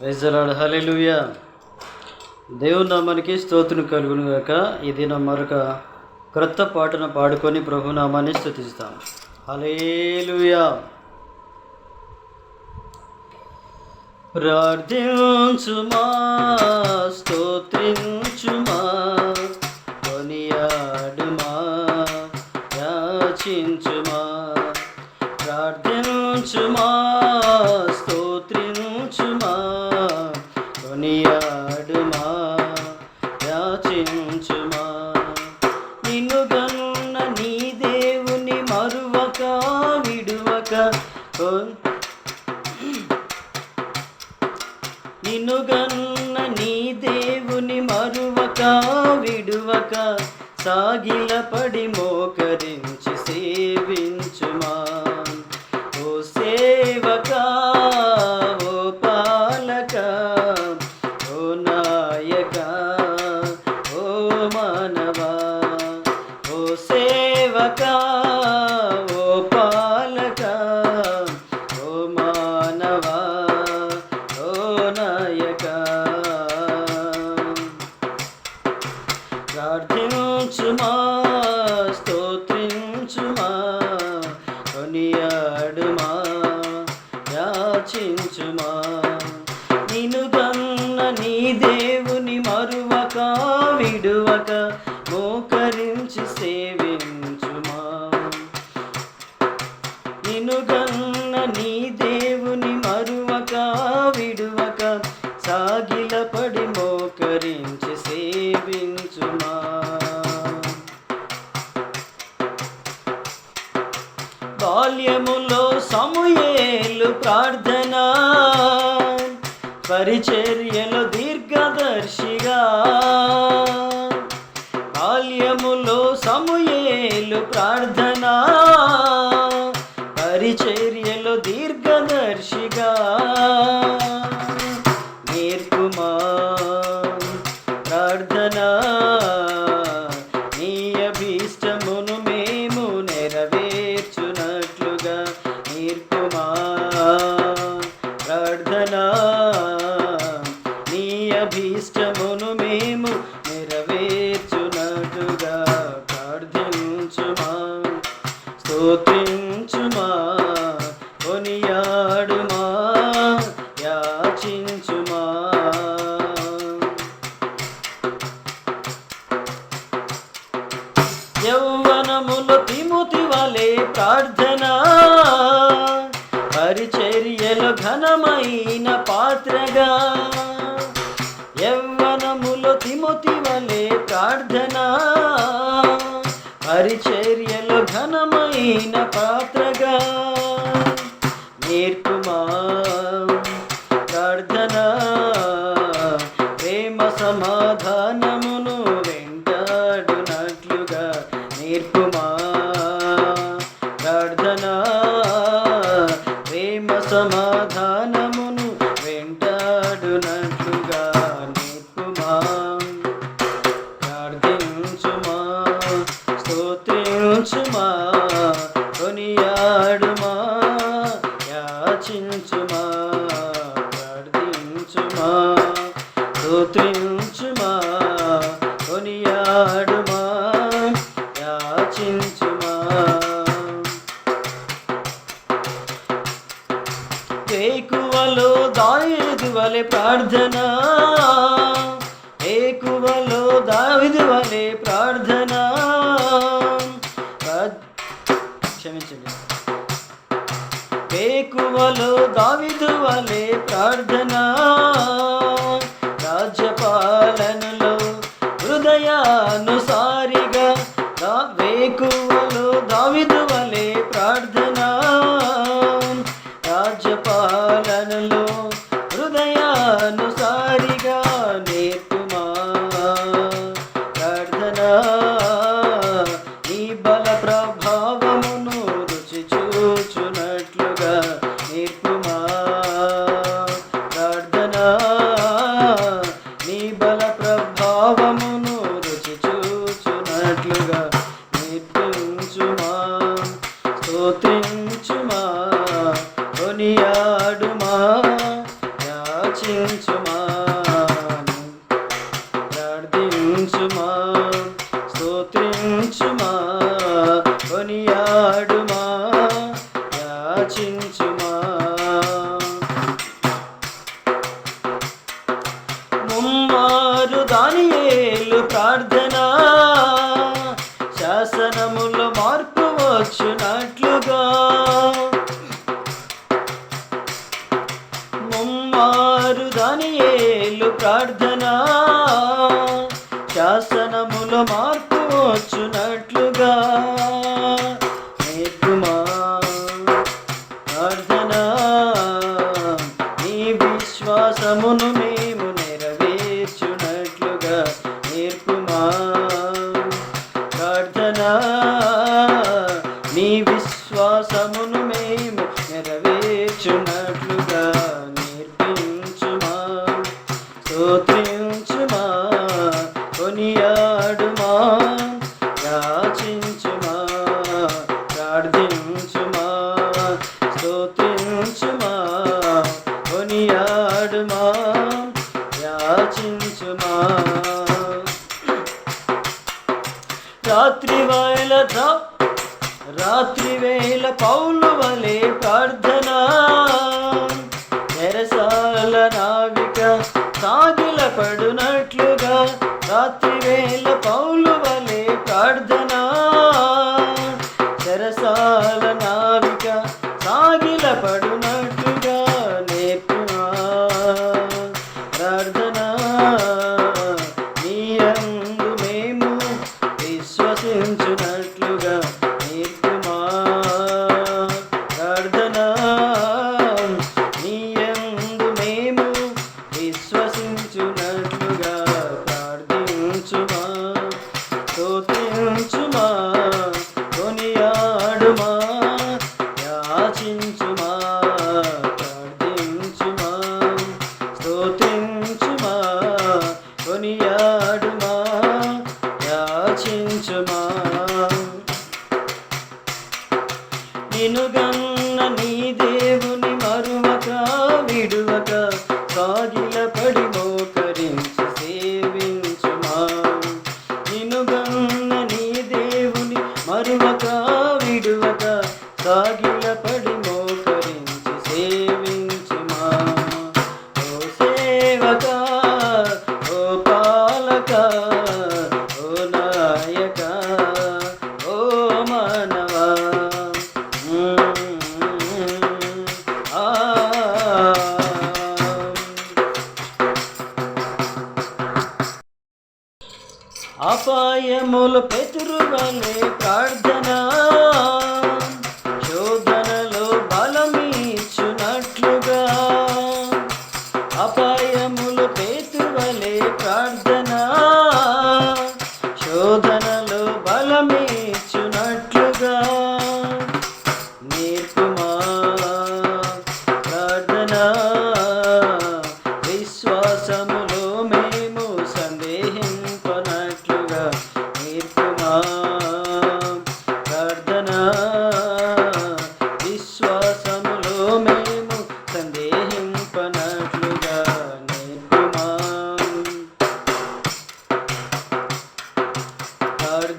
ప్రైజలాడు హల్లెలూయా. దేవుని నామానికి స్తోత్రం కలుగును గాక. ఇది నా మరొక క్రొత్త పాటను పాడుకొని ప్రభు నామాన్ని స్తుతిస్తాం. హల్లెలూయా. ప్రార్థించుమా స్తోత్రించుమా కొనియాడుమా? యాచించుమా? నిన్ను గన్న నీ దేవుని మరువక విడువక. కొన్- నిన్ను గన్న నీ దేవుని మరువక విడువక. సాగిలపడి మోకరించి విడువక మోకరించి సేవించుమా. నిన్ను గన్న నీ దేవుని మరువక విడువక సాగిలపడి మోకరించి సేవించుమా. బాల్యములో సమూయేలు ప్రార్థన. పరిచే స్తోత్రించుమా కొనియాడుమా యాచించుమా. యౌవనముల తిముతి వలె ప్రార్థన పరిచర్యలో ఘనమైన పాత్రగా. యవ్వనములో తిముతి వలె ప్రార్థన పరిచర్యలో హీన పాత్రగా నేర్పుమా. ప్రార్థన ప్రేమ సమాధానమును వెంటాడునట్లుగా నేర్పుమా. ప్రార్థన ప్రేమ సమాధానమును వెంటాడునట్లుగా నేర్పుమా. ప్రార్థించుమా స్తోత్రించుమా ప్రార్థన. ఏకువలో దావిదు వలే ప్రార్థన. క్షమించండి. ఏకువలో దావిదు వలే ప్రార్థన. రాజ్యపాలనలో హృదయానుసారిగా విశ్వాసమును నీ యాచించుమా? రాత్రి వేళ రాత్రి వేళ పౌలు వలె ప్రార్థన. ఎరసాల నావిక సాగిల పడునట్లుగా రాత్రి yardım দুনিয়া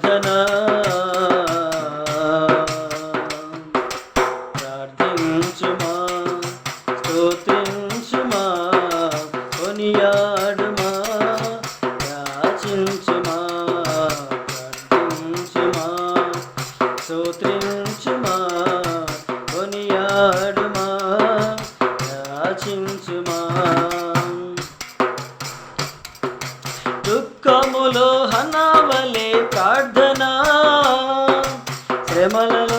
जना వెమలలో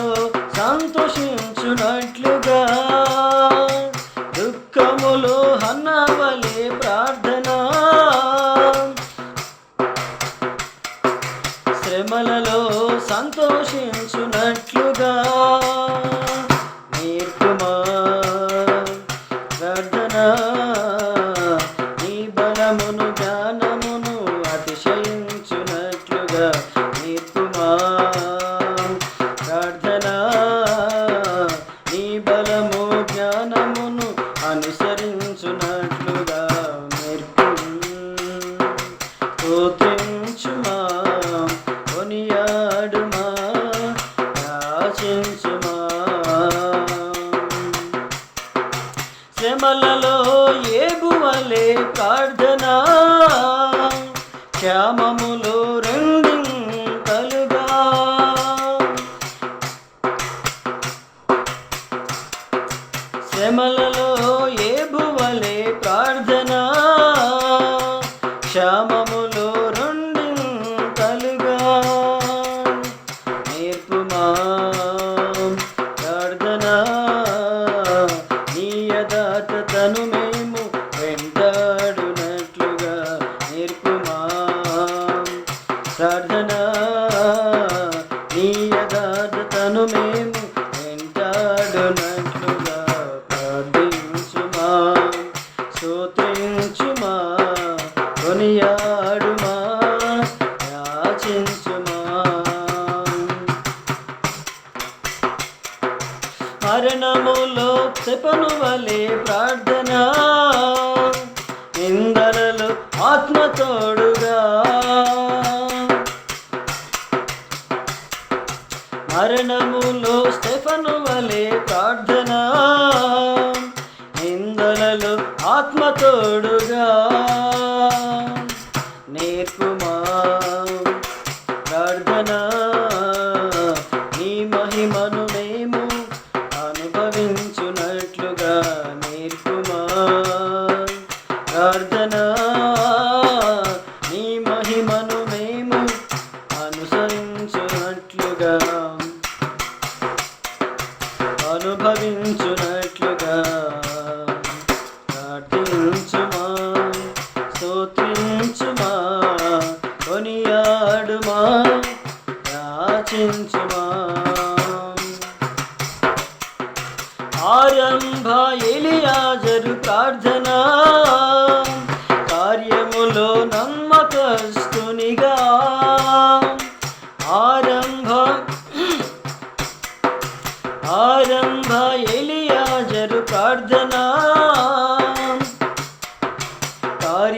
I'm a little. ఆత్మ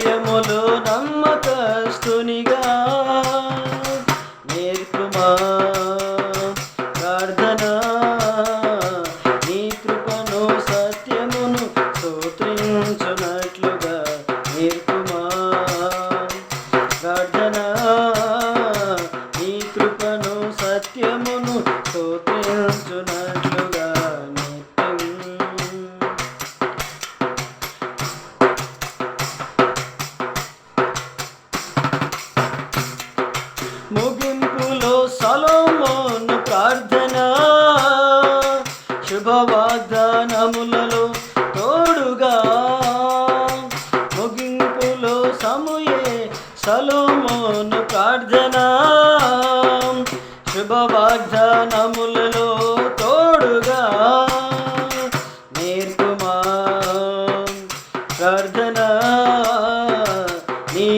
విజయములు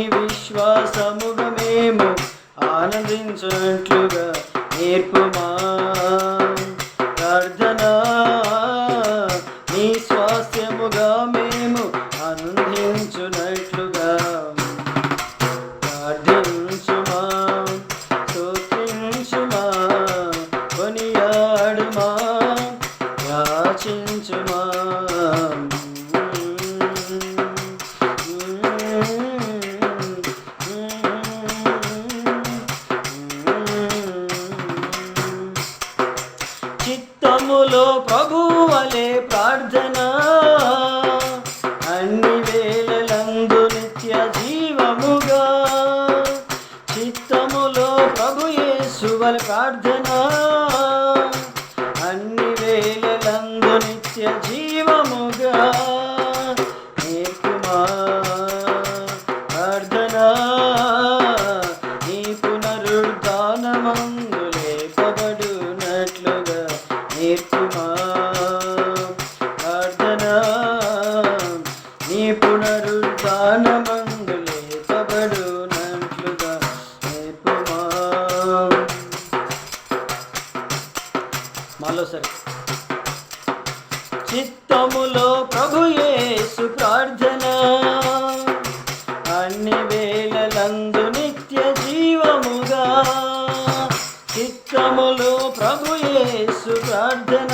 విశ్వాసముగా మేము ఆనందించినట్లుగా నేర్పుమా. among সুরার যেন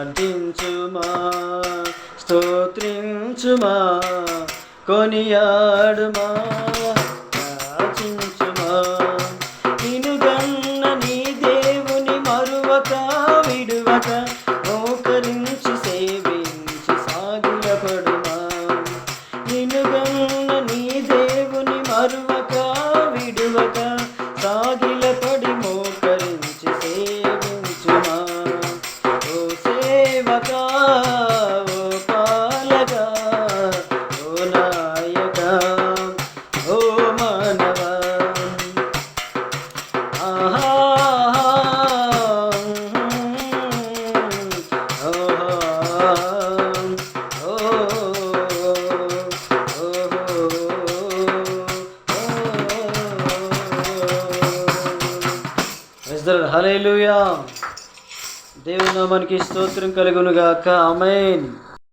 ప్రార్థించుమా స్తోత్రించుమా కొనియాడుమా. Oh. నామానికి స్తోత్రం కలుగునుగాక. అమైన్